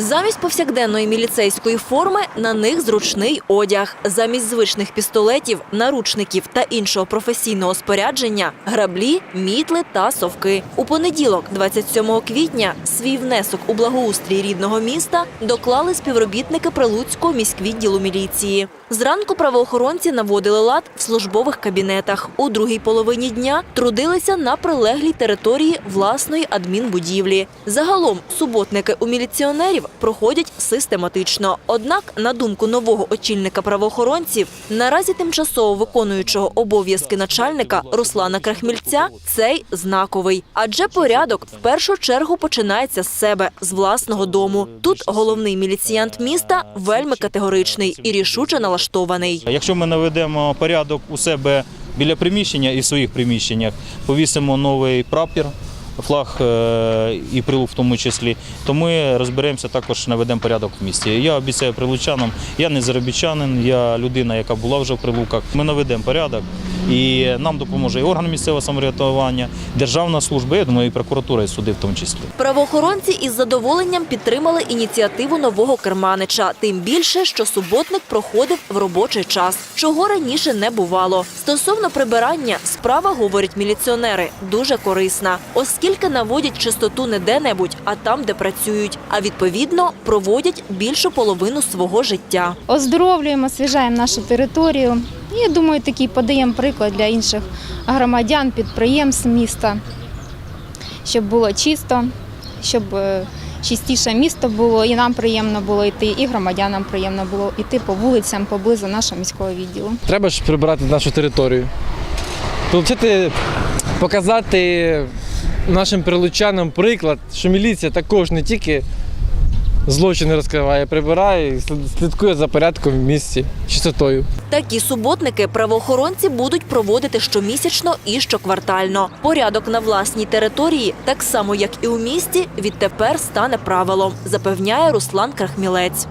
Замість повсякденної міліцейської форми на них зручний одяг. Замість звичних пістолетів, наручників та іншого професійного спорядження граблі, мітли та совки. У понеділок, 27 квітня, свій внесок у благоустрій рідного міста доклали співробітники Прилуцького міськвідділу міліції. Зранку правоохоронці наводили лад в службових кабінетах. У другій половині дня трудилися на прилеглій території власної адмінбудівлі. Загалом суботники у міліціонерів проходять систематично. Однак, на думку нового очільника правоохоронців, наразі тимчасово виконуючого обов'язки начальника Руслана Крахмільця, цей знаковий. Адже порядок в першу чергу починається з себе, з власного дому. Тут головний міліціянт міста вельми категоричний і рішуче налаштований. Якщо ми наведемо порядок у себе біля приміщення і в своїх приміщеннях, повісимо новий прапір, флаг е, і прилук в тому числі, то ми розберемося також, наведемо порядок в місті. Я обіцяю прилучанам, я не заробітчанин, я людина, яка була вже в прилуках. Ми наведемо порядок і нам допоможе і орган місцевого самоврятування, державна служба, я думаю, і прокуратура, і суди в тому числі. Правоохоронці із задоволенням підтримали ініціативу нового керманича. Тим більше, що суботник проходив в робочий час, чого раніше не бувало. Стосовно прибирання, справа, говорять міліціонери, дуже корисна, оскільки наводять чистоту не де-небудь, а там, де працюють. А відповідно проводять більшу половину свого життя. оздоровлюємо, освіжаємо нашу територію. І, Я думаю, такий подаємо приклад для інших громадян, підприємств міста, щоб було чисто, щоб е, чистіше місто було, і нам приємно було йти, і громадянам приємно було йти по вулицям поблизу нашого міського відділу. Треба ж прибирати нашу територію. Получити, показати нашим прилучанам приклад, що міліція також не тільки злочини розкриває, прибирає і слідкує за порядком в місті, чистотою. Такі суботники правоохоронці будуть проводити щомісячно і щоквартально. Порядок на власній території, так само як і у місті, відтепер стане правилом, запевняє Руслан Крахмілець.